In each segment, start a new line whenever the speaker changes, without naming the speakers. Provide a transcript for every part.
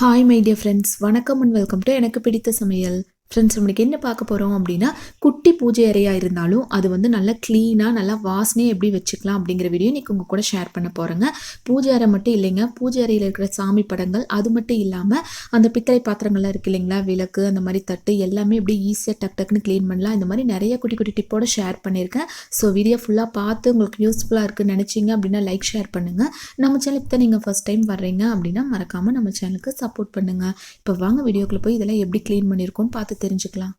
Hi my dear friends வணக்கம் and welcome to எனக்கு பிடித்த சமையல். ஃப்ரெண்ட்ஸ் நம்மளுக்கு என்ன பார்க்க போகிறோம் அப்படின்னா குட்டி பூஜை அறையாக இருந்தாலும் அது வந்து நல்லா க்ளீனாக நல்லா வாசனையாக எப்படி வச்சுக்கலாம் அப்படிங்கிற வீடியோ இன்றைக்கி உங்கள் கூட ஷேர் பண்ண போகிறேங்க பூஜை அறை மட்டும் இல்லைங்க. பூஜை அறையில் இருக்கிற சாமி படங்கள் அது மட்டும் இல்லாமல் அந்த பித்தளை பாத்திரங்கள்லாம் இருக்குது இல்லைங்களா? விளக்கு அந்த மாதிரி தட்டு எல்லாமே எப்படி ஈஸியாக டக் டக்குன்னு க்ளீன் பண்ணலாம். இந்த மாதிரி நிறைய குட்டி குட்டி டிப்போட ஷேர் பண்ணியிருக்கேன். ஸோ வீடியோ ஃபுல்லாக பார்த்து உங்களுக்கு யூஸ்ஃபுல்லாக இருக்குன்னு நினச்சிங்க அப்படின்னா லைக் ஷேர் பண்ணுங்கள் நம்ம சேனலுக்கு தான் நீங்கள் ஃபஸ்ட் டைம் வர்றீங்க அப்படின்னா மறக்காமல் நம்ம சேனலுக்கு சப்போர்ட் பண்ணுங்கள் இப்போ வாங்க வீடியோக்குள்ளே போய் இதெல்லாம் எப்படி க்ளீன் பண்ணியிருக்கோன்னு பார்த்து தெரிஞ்சுக்கலாம்.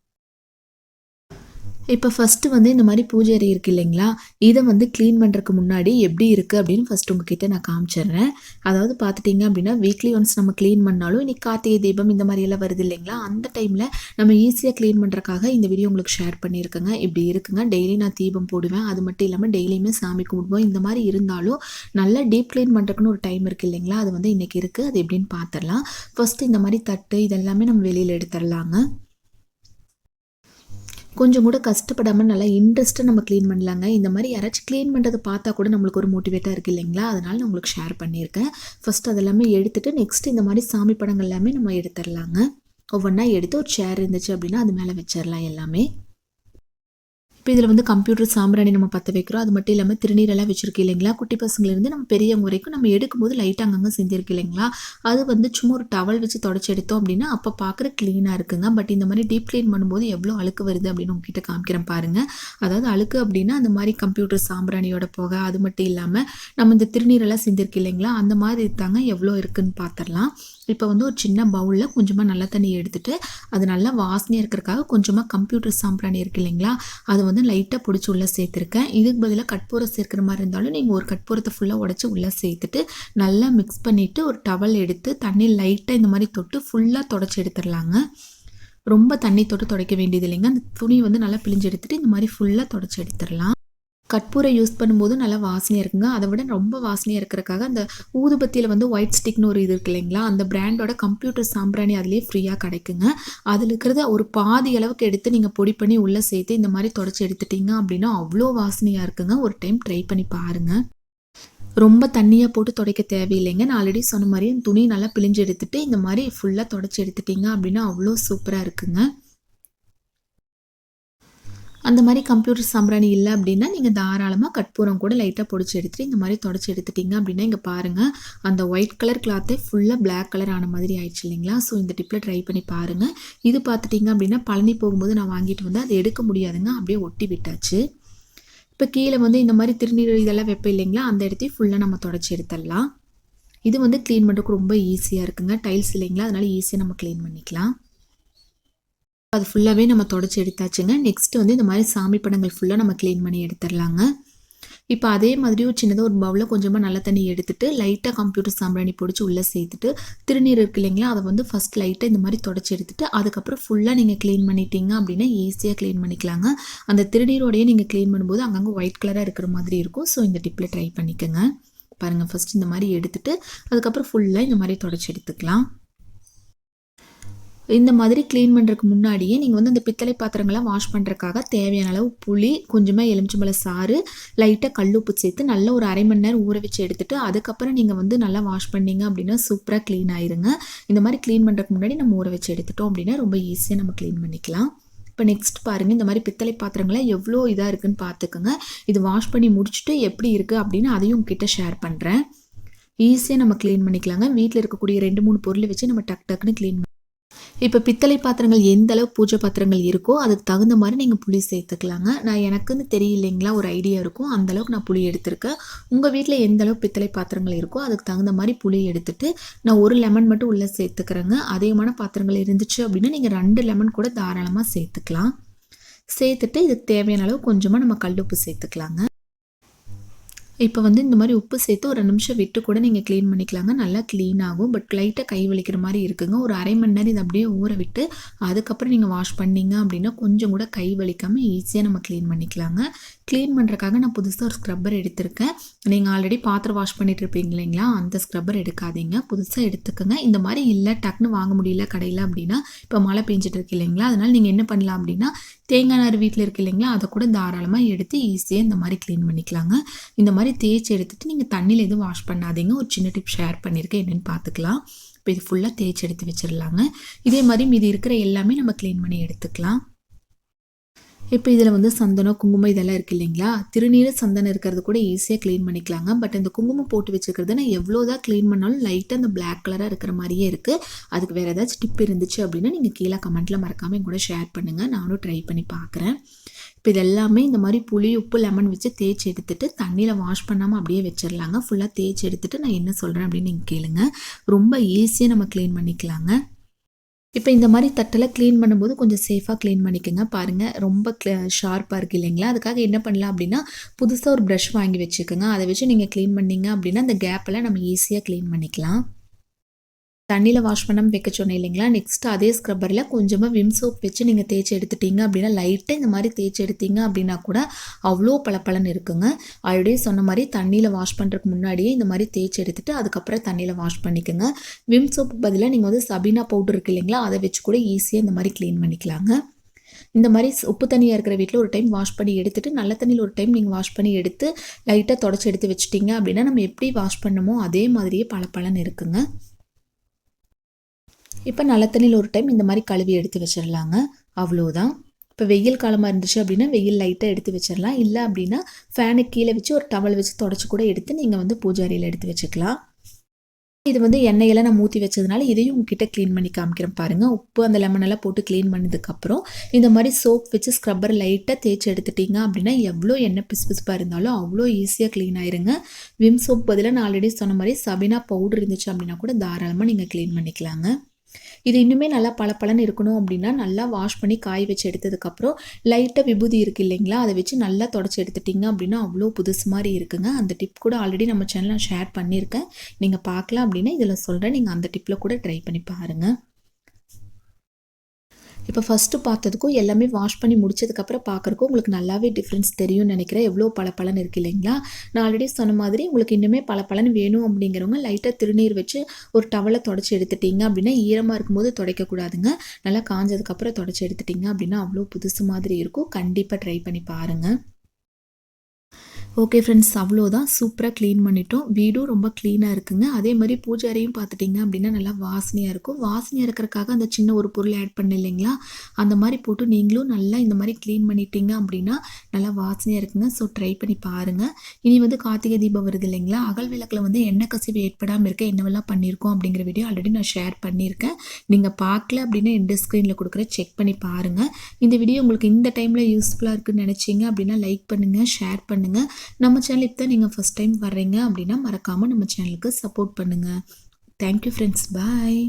இப்போ ஃபஸ்ட்டு வந்து இந்த மாதிரி பூஜை அறை இருக்குது இல்லைங்களா? இதை வந்து க்ளீன் பண்ணுறதுக்கு முன்னாடி எப்படி இருக்குது அப்படின்னு ஃபஸ்ட் உங்ககிட்ட நான் காமிச்சிடுறேன். அதாவது பார்த்துட்டிங்க அப்படின்னா வீக்லி ஒன்ஸ் நம்ம க்ளீன் பண்ணாலும் இன்றைக்கி கார்த்திகை தீபம் இந்த மாதிரியெல்லாம் வருது இல்லைங்களா? அந்த டைமில் நம்ம ஈஸியாக க்ளீன் பண்ணுறக்காக இந்த வீடியோ உங்களுக்கு ஷேர் பண்ணியிருக்கேங்க. இப்படி இருக்குங்க. டெய்லி நான் தீபம் போடுவேன். அது மட்டும் இல்லாமல் டெய்லியுமே சாமி கும்பிடுவோம். இந்த மாதிரி இருந்தாலும் நல்லா டீப் க்ளீன் பண்ணுறதுக்குன்னு ஒரு டைம் இருக்குது இல்லைங்களா? அது வந்து இன்றைக்கி இருக்குது அது எப்படின்னு பார்த்துடலாம். ஃபஸ்ட்டு இந்த மாதிரி தட்டு இதெல்லாமே நம்ம வெளியில் எடுத்துடலாங்க. கொஞ்சம் கூட கஷ்டப்படாமல் நல்லா இன்ட்ரெஸ்ட்டாக நம்ம க்ளீன் பண்ணலாங்க. இந்த மாதிரி யாராச்சும் க்ளீன் பண்ணுறதை பார்த்தா கூட நம்மளுக்கு ஒரு மோட்டிவேட்டாக இருக்குது இல்லைங்களா? அதனால் நான் உங்களுக்கு ஷேர் பண்ணியிருக்கேன். ஃபஸ்ட் அதெல்லாமே எடுத்துகிட்டு நெக்ஸ்ட் இந்த மாதிரி சாமி படங்கள் எல்லாமே நம்ம எடுத்துடலாங்க. ஒவ்வொன்றா எடுத்து ஒரு சேர் இருந்துச்சு அப்படின்னா அது மேலே வச்சிடலாம் எல்லாமே. இப்போ இதில் வந்து கம்ப்யூட்டர் சாம்பிராணி நம்ம பற்ற வைக்கிறோம். அது மட்டும் இல்லாமல் திருநீரெல்லாம் வச்சுருக்கு இல்லைங்களா? குட்டி பசங்கலேருந்து நம்ம பெரியவங்க வரைக்கும் நம்ம எடுக்கும்போது லைட்டாக அங்கங்கே செஞ்சுருக்கு இல்லைங்களா? அது வந்து சும்மா ஒரு டவல் வச்சு தொடச்சி எடுத்தோம் அப்படின்னா அப்போ பார்க்குற க்ளீனாக இருக்குங்க. பட் இந்த மாதிரி டீப் க்ளீன் பண்ணும்போது எவ்வளோ அழுக்கு வருது அப்படின்னு உங்ககிட்ட காமிக்கிறேன் பாருங்கள் அதாவது அழுக்கு அப்படின்னா அந்த மாதிரி கம்ப்யூட்டர் சாம்பிராணியோட போக அது மட்டும் இல்லாமல் நம்ம இந்த திருநீரெல்லாம் செஞ்சிருக்கு இல்லைங்களா? அந்த மாதிரி தாங்க எவ்வளோ இருக்குன்னு பார்த்துடலாம். இப்போ வந்து ஒரு சின்ன பவுலில் கொஞ்சமாக நல்ல தண்ணி எடுத்துகிட்டு அது நல்லா வாசனையாக இருக்கிறதுக்காக கொஞ்சமாக கம்ப்யூட்டர் சாம்பிராணி இருக்குது இல்லைங்களா? அதை வந்து லைட்டாக பிடிச்சி உள்ளே சேர்த்துருக்கேன். இதுக்கு பதிலாக கட்பூரம் சேர்க்குற மாதிரி இருந்தாலும் நீங்கள் ஒரு கட்பூரத்தை ஃபுல்லாக உடச்சி உள்ளே சேர்த்துட்டு நல்லா மிக்ஸ் பண்ணிவிட்டு ஒரு டவல் எடுத்து தண்ணி லைட்டாக இந்த மாதிரி தொட்டு ஃபுல்லாக தொடச்சி எடுத்துடலாங்க. ரொம்ப தண்ணி தொட்டு துடைக்க வேண்டியது இல்லைங்க. அந்த துணி வந்து நல்லா பிழிஞ்சு எடுத்துகிட்டு இந்த மாதிரி ஃபுல்லாக தொடச்சி எடுத்துடலாம். கற்பூரை யூஸ் பண்ணும்போது நல்லா வாசனையாக இருக்குங்க. அதை விட ரொம்ப வாசனையாக இருக்கிறக்காக அந்த ஊதுபத்தியில் வந்து ஒயிட் ஸ்டிக்னு ஒரு இது இருக்கு இல்லைங்களா? அந்த பிராண்டோட கம்ப்யூட்டர் சாம்பிராணி அதுலேயே ஃப்ரீயாக கிடைக்குங்க. அதில் இருக்கிறத ஒரு பாதி அளவுக்கு எடுத்து நீங்கள் பொடி பண்ணி உள்ளே சேர்த்து இந்த மாதிரி தொடச்சி எடுத்துட்டீங்க அப்படின்னா அவ்வளோ வாசனையாக இருக்குங்க. ஒரு டைம் ட்ரை பண்ணி பாருங்கள் ரொம்ப தண்ணியாக போட்டு துடைக்க தேவையில்லைங்க. நான் ஆல்ரெடி சொன்ன மாதிரி துணி நல்லா பிழிஞ்சு எடுத்துகிட்டு இந்த மாதிரி ஃபுல்லாக தொடச்சி எடுத்துட்டிங்க அப்படின்னா அவ்வளோ சூப்பராக இருக்குங்க. அந்த மாதிரி கம்ப்யூட்டர் சாம்பிராணி இல்லை அப்படின்னா நீங்கள் தாராளமாக கற்பூரம் கூட லைட்டாக பொடிச்சு எடுத்துகிட்டு இந்த மாதிரி தொடச்சி எடுத்துட்டிங்க அப்படின்னா இங்கே பாருங்கள் அந்த ஒயிட் கலர் கிளாத்தே ஃபுல்லாக பிளாக் கலர் ஆன மாதிரி ஆயிடுச்சு இல்லைங்களா? ஸோ இந்த டிப்பில் ட்ரை பண்ணி பாருங்கள் இது பார்த்துட்டிங்க அப்படின்னா பழனி போகும்போது நான் வாங்கிட்டு வந்து அதை எடுக்க முடியாதுங்க. அப்படியே ஒட்டி விட்டாச்சு. இப்போ கீழே வந்து இந்த மாதிரி திருநீர் இதெல்லாம் வெப்பம் இல்லைங்களா? அந்த இடத்தையும் ஃபுல்லாக நம்ம தொடச்சி எடுத்துடலாம். இது வந்து க்ளீன் பண்ணுறதுக்கு ரொம்ப ஈஸியாக இருக்குங்க. டைல்ஸ் இல்லைங்களா? அதனால் ஈஸியாக நம்ம க்ளீன் பண்ணிக்கலாம். அது ஃபுல்லாகவே நம்ம தொடச்சி எடுத்தாச்சுங்க. நெக்ஸ்ட் வந்து இந்த மாதிரி சாமி படங்கள் ஃபுல்லாக நம்ம க்ளீன் பண்ணி எடுத்துடலாங்க. இப்போ அதே மாதிரி ஒரு சின்னதாக ஒரு பவுலில் கொஞ்சமாக நல்ல தண்ணி எடுத்துட்டு லைட்டாக கம்ப்யூட்டர் சாம்பிராணி பிடிச்சி உள்ளே சேர்த்துட்டு திருநீர் இருக்கு இல்லைங்களா அதை வந்து ஃபஸ்ட் லைட்டாக இந்த மாதிரி தொடச்சி எடுத்துட்டு அதுக்கப்புறம் ஃபுல்லாக நீங்கள் க்ளீன் பண்ணிட்டீங்க அப்படின்னா ஈஸியாக க்ளீன் பண்ணிக்கலாங்க. அந்த திருநீரோடையே நீங்கள் க்ளீன் பண்ணும்போது அங்கங்கே ஒயிட் கலராக இருக்கிற மாதிரி இருக்கும். ஸோ இந்த டிப்பில் ட்ரை பண்ணிக்கோங்க. பாருங்கள் ஃபஸ்ட் இந்த மாதிரி எடுத்துட்டு அதுக்கப்புறம் ஃபுல்லாக இந்த மாதிரி தொடச்சி எடுத்துக்கலாம். இந்த மாதிரி க்ளீன் பண்ணுறதுக்கு முன்னாடியே நீங்கள் வந்து அந்த பித்தளை பாத்திரங்கள்லாம் வாஷ் பண்ணுறதுக்காக தேவையான அளவு புளி கொஞ்சமாக எலுமிச்சம்பழ சாறு லைட்டாக கல் உப்பு சேர்த்து நல்ல ஒரு அரை மணி நேரம் ஊற வச்சு எடுத்துகிட்டு அதுக்கப்புறம் நீங்கள் வந்து நல்லா வாஷ் பண்ணீங்க அப்படின்னா சூப்பராக க்ளீன் ஆயிருங்க. இந்த மாதிரி க்ளீன் பண்ணுறதுக்கு முன்னாடி நம்ம ஊற வச்சு எடுத்துட்டோம் அப்படின்னா ரொம்ப ஈஸியாக நம்ம க்ளீன் பண்ணிக்கலாம். இப்போ நெக்ஸ்ட் பாருங்கள் இந்த மாதிரி பித்தளை பாத்திரங்கள்லாம் எவ்வளோ இதாக இருக்குன்னு பார்த்துக்கோங்க இது வாஷ் பண்ணி முடிச்சுட்டு எப்படி இருக்குது அப்படின்னு அதையும் உங்ககிட்ட ஷேர் பண்ணுறேன் ஈஸியாக நம்ம க்ளீன் பண்ணிக்கலாங்க. வீட்டில் இருக்கக்கூடிய ரெண்டு மூணு பொருளை வச்சு நம்ம டக் டக்குன்னு க்ளீன் இப்போ பித்தளை பாத்திரங்கள் எந்த அளவு பூஜை பாத்திரங்கள் இருக்கோ அதுக்கு தகுந்த மாதிரி நீங்கள் புளி சேர்த்துக்கலாங்க. நான் எனக்குன்னு தெரியலைங்களா ஒரு ஐடியா இருக்கும். அந்தளவுக்கு நான் புளி எடுத்திருக்கேன். உங்கள் வீட்டில் எந்த அளவு பித்தளை பாத்திரங்கள் இருக்கோ அதுக்கு தகுந்த மாதிரி புளி எடுத்துட்டு நான் ஒரு லெமன் மட்டும் உள்ளே சேர்த்துக்கிறேங்க. அதிகமான பாத்திரங்கள் இருந்துச்சு அப்படின்னா நீங்கள் ரெண்டு லெமன் கூட தாராளமாக சேர்த்துக்கலாம். சேர்த்துட்டு இதுக்கு தேவையான அளவு கொஞ்சமாக நம்ம கல் உப்பு சேர்த்துக்கலாங்க. இப்போ வந்து இந்த மாதிரி உப்பு சேர்த்து ஒரு நிமிஷம் விட்டு கூட நீங்கள் க்ளீன் பண்ணிக்கலாங்க. நல்லா க்ளீன் ஆகும். பட் லைட்டாக கை வலிக்கிற மாதிரி இருக்குங்க. ஒரு அரை மணி நேரம் இதை அப்படியே ஊற விட்டு அதுக்கப்புறம் நீங்கள் வாஷ் பண்ணீங்க அப்படின்னா கொஞ்சம் கூட கை வலிக்காமல் ஈஸியாக நம்ம க்ளீன் பண்ணிக்கலாங்க. க்ளீன் பண்ணுறக்காக நான் புதுசாக ஒரு ஸ்க்ரப்பர் எடுத்திருக்கேன். நீங்கள் ஆல்ரெடி பாத்திரம் வாஷ் பண்ணிட்டு இருப்பீங்க இல்லைங்களா? அந்த ஸ்க்ரப்பர் எடுக்காதீங்க. புதுசாக எடுத்துக்கோங்க. இந்த மாதிரி இல்லை டக்குன்னு வாங்க முடியல கடையில் அப்படின்னா இப்போ மழை பெஞ்சிட்டு இருக்கு இல்லைங்களா? அதனால் நீங்கள் என்ன பண்ணலாம் அப்படின்னா தேங்காய் நார் வீட்டில் இருக்கு இல்லைங்களா? அதை கூட தாராளமாக எடுத்து ஈஸியாக இந்த மாதிரி க்ளீன் பண்ணிக்கலாங்க. இந்த மாதிரி தேய்ச்சி எடுத்துகிட்டு நீங்கள் தண்ணியில் எதுவும் வாஷ் பண்ணாதீங்க. ஒரு சின்ன டிப் ஷேர் பண்ணியிருக்கேன் என்னென்னு பார்த்துக்கலாம் இப்போ இது ஃபுல்லாக தேய்ச்சி எடுத்து வச்சிடலாங்க இதே மாதிரி மீதி இருக்கிற எல்லாமே நம்ம க்ளீன் பண்ணி எடுத்துக்கலாம். இப்போ இதில் வந்து சந்தனம் குங்குமம் இதெல்லாம் இருக்குது இல்லைங்களா? திருநீர் சந்தனம் இருக்கிறது கூட ஈஸியாக க்ளீன் பண்ணிக்கலாங்க. பட் இந்த குங்குமம் போட்டு வச்சுருக்கிறது நான் எவ்வளோ தான் க்ளீன் பண்ணாலும் லைட்டாக அந்த பிளாக் கலராக இருக்கிற மாதிரியே இருக்குது அதுக்கு வேறு ஏதாச்சும் டிப் இருந்துச்சு அப்படின்னா நீங்கள் கீழே கமெண்ட்டில் மறக்காமல் என் கூட ஷேர் பண்ணுங்கள் நானும் ட்ரை பண்ணி பார்க்குறேன் இப்போ இது எல்லாமே இந்த மாதிரி புளி உப்பு லெமன் வச்சு தேய்ச்சி எடுத்துட்டு தண்ணியில் வாஷ் பண்ணாமல் அப்படியே வச்சிடலாங்க ஃபுல்லாக தேய்ச்சி எடுத்துட்டு நான் என்ன சொல்கிறேன் அப்படின்னு நீங்கள் கேளுங்க. ரொம்ப ஈஸியாக நம்ம க்ளீன் பண்ணிக்கலாங்க. இப்போ இந்த மாதிரி தட்டெல்லாம் க்ளீன் பண்ணும்போது கொஞ்சம் சேஃபாக க்ளீன் பண்ணிக்கோங்க. பாருங்கள் ரொம்ப ஷார்ப்பாக இருக்குது இல்லைங்களா? அதுக்காக என்ன பண்ணலாம் அப்படின்னா புதுசாக ஒரு ப்ரஷ் வாங்கி வச்சுக்கோங்க. அதை வச்சு நீங்கள் க்ளீன் பண்ணீங்க அப்படின்னா அந்த கேப்பெல்லாம் நம்ம ஈஸியாக க்ளீன் பண்ணிக்கலாம். தண்ணியில் வாஷ் பண்ணாமல் வைக்க சொன்னேன் இல்லைங்களா? நெக்ஸ்ட் அதே ஸ்க்ரப்பரில் கொஞ்சமாக விம் சோப் வச்சு நீங்கள் தேய்ச்சி எடுத்துட்டீங்க அப்படின்னா லைட்டாக இந்த மாதிரி தேய்ச்சி எடுத்தீங்க அப்படின்னா கூட அவ்வளோ பளபளன்னு இருக்குங்க. ஆல்ரெடி சொன்ன மாதிரி தண்ணியில் வாஷ் பண்ணுறதுக்கு முன்னாடியே இந்த மாதிரி தேய்ச்சி எடுத்துட்டு அதுக்கப்புறம் தண்ணியில் வாஷ் பண்ணிக்கோங்க. விம் சோப் பதிலாக நீங்கள் வந்து சபீனா பவுடர் இருக்கு இல்லைங்களா? அதை வச்சு கூட ஈஸியாக இந்த மாதிரி க்ளீன் பண்ணிக்கலாங்க. இந்த மாதிரி உப்பு தண்ணியாக இருக்கிற வீட்டில் ஒரு டைம் வாஷ் பண்ணி எடுத்துட்டு நல்ல தண்ணியில் ஒரு டைம் நீங்கள் வாஷ் பண்ணி எடுத்து லைட்டாக தொடச்சி எடுத்து வச்சிட்டிங்க அப்படின்னா நம்ம எப்படி வாஷ் பண்ணமோ அதே மாதிரியே பல இருக்குங்க. இப்போ நல்ல தண்ணியில் ஒரு டைம் இந்த மாதிரி கழுவி எடுத்து வச்சிடலாங்க அவ்வளோதான் இப்போ வெயில் காலமாக இருந்துச்சு அப்படின்னா வெயில் லைட்டாக எடுத்து வச்சிடலாம் இல்லை அப்படின்னா ஃபேனுக்கு கீழே வச்சு ஒரு டவல் வச்சு தொடச்சி கூட எடுத்து நீங்கள் வந்து பூஜாரியில் எடுத்து வச்சுக்கலாம். இது வந்து எண்ணெயெல்லாம் நான் ஊற்றி வச்சதுனால இதையும் உங்ககிட்ட க்ளீன் பண்ணி காமிக்கிறேன் பாருங்கள் உப்பு அந்த லெமன் எல்லாம் போட்டு க்ளீன் பண்ணதுக்கப்புறம் இந்த மாதிரி சோப் வச்சு ஸ்க்ரப்பர் லைட்டாக தேய்ச்சி எடுத்துட்டிங்க அப்படின்னா எவ்வளோ எண்ணெய் பிசு பிசுப்பாக இருந்தாலும் அவ்வளோ ஈஸியாக க்ளீன் ஆயிருங்க. விம் சோப் பதிலாக நான் ஆல்ரெடி சொன்ன மாதிரி சபினா பவுடர் இருந்துச்சு அப்படின்னா கூட தாராளமாக நீங்கள் க்ளீன் பண்ணிக்கலாங்க. இது இன்னுமே நல்லா பளபளன்னு இருக்கணும் அப்படின்னா நல்லா வாஷ் பண்ணி காய வச்சு எடுத்ததுக்கப்புறம் லைட்டாக விபூதி இருக்குது இல்லைங்களா? அதை வச்சு நல்லா தொடச்சி எடுத்துட்டிங்க அப்படின்னா அவ்வளோ புதுசு மாதிரி இருக்குங்க. அந்த டிப் கூட ஆல்ரெடி நம்ம சேனலில் ஷேர் பண்ணியிருக்கேன். நீங்கள் பார்க்கலாம் அப்படின்னா இதில் சொல்கிறேன் நீங்கள் அந்த டிப்பில் கூட ட்ரை பண்ணி பாருங்கள் இப்போ ஃபஸ்ட்டு பார்த்ததுக்கும் எல்லாமே வாஷ் பண்ணி முடிச்சதுக்கப்புறம் பார்க்குறக்கும் உங்களுக்கு நல்லாவே டிஃப்ரென்ஸ் தெரியும்னு நினைக்கிறேன். எவ்வளோ பளபளன்னு இருக்குது இல்லைங்களா? நான் ஆல்ரெடி சொன்ன மாதிரி உங்களுக்கு இன்னுமே பளபளன்னு வேணும் அப்படிங்கிறவங்க லைட்டாக திருநீர் வச்சு ஒரு டவலை தொடச்சி எடுத்துட்டீங்க அப்படின்னா ஈரமாக இருக்கும்போது துடைக்கக்கூடாதுங்க. நல்லா காஞ்சதுக்கப்புறம் தொடச்சி எடுத்துட்டிங்க அப்படின்னா அவ்வளோ புதுசு மாதிரி இருக்கும். கண்டிப்பாக ட்ரை பண்ணி பாருங்கள் ஓகே ஃப்ரெண்ட்ஸ் அவ்வளோதான் சூப்பராக க்ளீன் பண்ணிட்டோம். வீடும் ரொம்ப க்ளீனாக இருக்குங்க. அதே மாதிரி பூஜாரையும் பார்த்துட்டிங்க அப்படின்னா நல்லா வாசனையாக இருக்கும். வாசனையாக இருக்கிறக்காக அந்த சின்ன ஒரு பொருள் ஆட் பண்ண இல்லைங்களா? அந்த மாதிரி போட்டு நீங்களும் நல்லா இந்த மாதிரி க்ளீன் பண்ணிட்டீங்க அப்படின்னா நல்லா வாசனையாக இருக்குங்க. ஸோ ட்ரை பண்ணி பாருங்கள் இனி வந்து கார்த்திகை தீபம் வருது இல்லைங்களா? அகல் விளக்கில் வந்து எண்ணெய் கசிவு ஏற்படாமல் இருக்க? என்னவெல்லாம் பண்ணியிருக்கோம் அப்படிங்கிற வீடியோ ஆல்ரெடி நான் ஷேர் பண்ணியிருக்கேன். நீங்கள் பார்க்கல அப்படின்னா எந்த ஸ்க்ரீனில் கொடுக்குற செக் பண்ணி பாருங்கள் இந்த வீடியோ உங்களுக்கு இந்த டைமில் யூஸ்ஃபுல்லாக இருக்குன்னு நினச்சிங்க அப்படின்னா லைக் பண்ணுங்கள் ஷேர் பண்ணுங்கள் நம்ம சேனல் இப்போ நீங்கள் ஃபஸ்ட் டைம் வர்றீங்க அப்படின்னா மறக்காமல் நம்ம சேனலுக்கு சப்போர்ட் பண்ணுங்கள் தேங்க்யூ ஃப்ரெண்ட்ஸ் பாய்